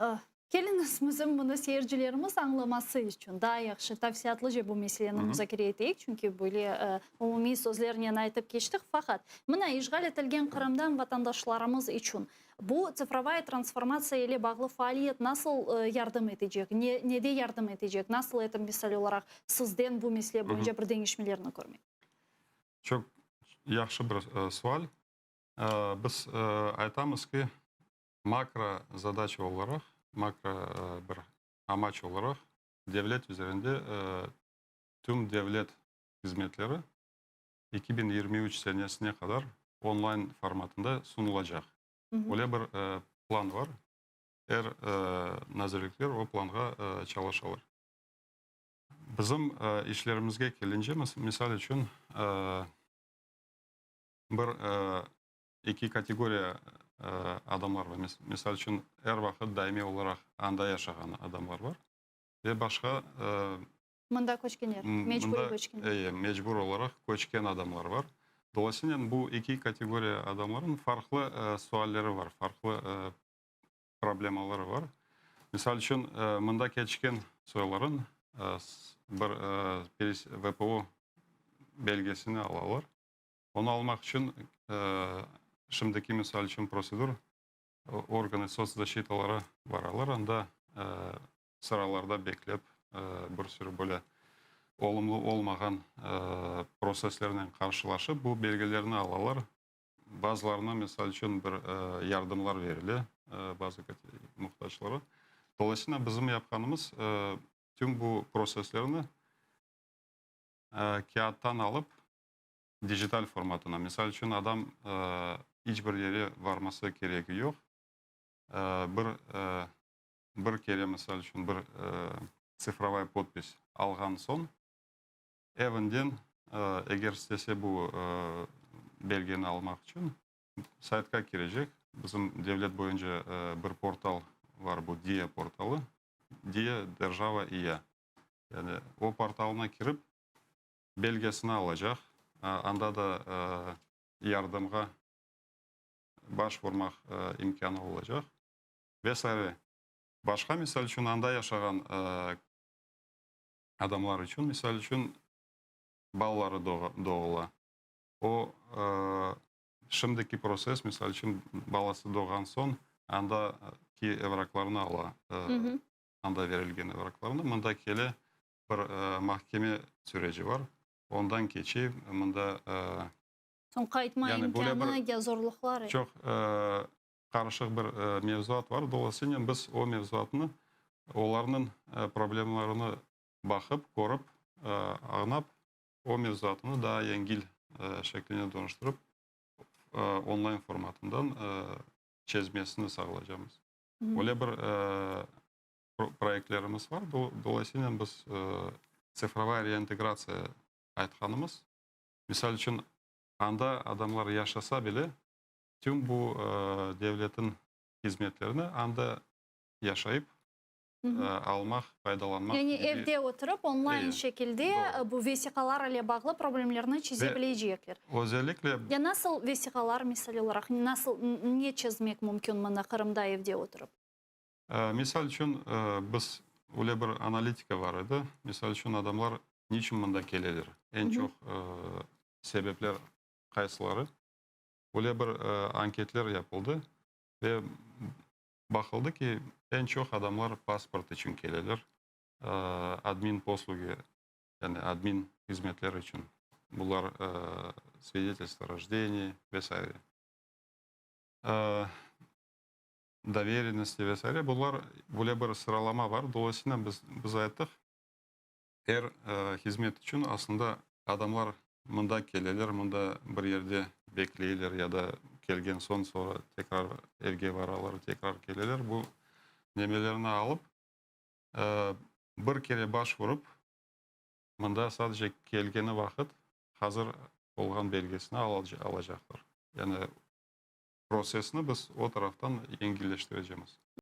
Э, келіңіз Келіңізіміздің мұны сержілеріміз аңламасы үшін да яқшы тавсиятлы же бұл мәселені мұзакере етейік чүнки бөле э, умуми сөздерінен айтып кештік фақат мына ишғал етілген қырымдан ватандашларымыз үшін бұл цифровая трансформация еле бағлы фаалиет насыл э, ярдым етежек не, неде ярдым етежек насыл это мисалы оларақ сізден бұл мәселе бойынша бірдеңешмелеріні көрмек Çok yaxşı біз sual макро задача оларах макро э, бір амач оларах девлет үзерінде э, түм девлет қызметлері 2023 сенесіне қадар онлайн форматында жақ оле бір э, план бар әр ә, о ол планға ә, чалаша Бізім ішлерімізге келінже мысалы үшін бір екі категория ә, э, адамдар бар мысалы үшін әр уақыт дайме олырақ анда яшаған адамдар бар е башқа э, мында көшкендер мәжбүр көшкендер иә мәжбүр көшкен адамдар бар Доласынен бұл екі категория адамдардың фарқлы ә, бар фарқлы проблемалары бар мысалы үшін мында кешкен сойларын бір ә, перес, ВПО белгісін алалар оны алмақ үшін шымдеки мысалы үшін процедур органы соцзащиталары бар алар анда э, сыраларда беклеп э, бір сүрі бөле олымлы олмаған ә, э, қаршылашып бұл белгілерін алалар базыларына мысалы үшін бір ә, ярдымлар верілі, ә, база мұқтажлары Dolayısıyla біздің япқанымыз e, түн бұл proseslerini e, kağıttan alıp dijital ешбір жерге бармаса керегі жоқ ә, бір ә, бір келе мысалы үшін бір ә, цифровая подпись алған соң эвенден егер істесе бұл ә, алмақ үшін сайтқа керек біздің девлет бойынша ә, бір портал бар бұл Дия порталы Дия держава ия яғни ол порталына кіріп белгісін алажақ анда да ә, ярдымға başvurmaq ə, e, imkanı olacak. Və s. Başqa misal üçün anda yaşayan ə, e, adamlar için misal üçün balları doğula. O ə, e, şimdiki proses misal için balası doğan son anda ki evraklarını ala. Ə, Anda verilgen evraklarını. Mında kele bir ə, mahkeme süreci var. Ondan keçib, mında ə, Son qayıtma yəni, imkanı e, bir, ya e, zorluqlar. Çox ə, qarışıq bir ə, mövzuat var. Dolayısıyla biz o mövzuatını onların ə, e, problemlərini baxıb, qorub, ə, ağnab o mövzuatını daha yüngül ə, şəklinə dönüşdürüb ə, onlayn formatından ə, çözməsini sağlayacağımız. Belə bir ə, proyektlərimiz var. Dolayısıyla biz ə, цифровая реинтеграция айтқанымыз. Misal üçün анда адамлар яшаса беле бүтүн бул э, дебилеттин кызметтерине анда яшайып э, алмақ пайдаланмак яғни эвде отырып онлайн иә, иә. шекилде э, бул весикалар эле шеше проблемлерни чизе билейжээкер я насыл весиқалар мисалы олорак насыл не чизмек мүмкін мына кырымда эвде отуруп мисалы үчүн біз уле бір аналитика бар эда мисалы үчүн адамдар эмне мында келедир эң жоқ себептер qaysilari bo'lay bir e, anketlar ve va ki en çok adamlar pasport uchun keladilar e, admin poslugi ya'ni admin xizmatlari uchun bular свидетельство о рождении vesaire доверенности e, vesaire bular bo'lay bir sıralama var dolayısıyla biz biz aytdik her e, hizmet için aslında adamlar мында келелер мында бір ерде бекілейлер яда келген соң сонра текар ерге баралар текар келелер бұл немелеріні алып бір кере баш ұрып мында садже келгені уақыт қазір болған белгісін алажақтыр яғни процесіні біз о тараптан жеміз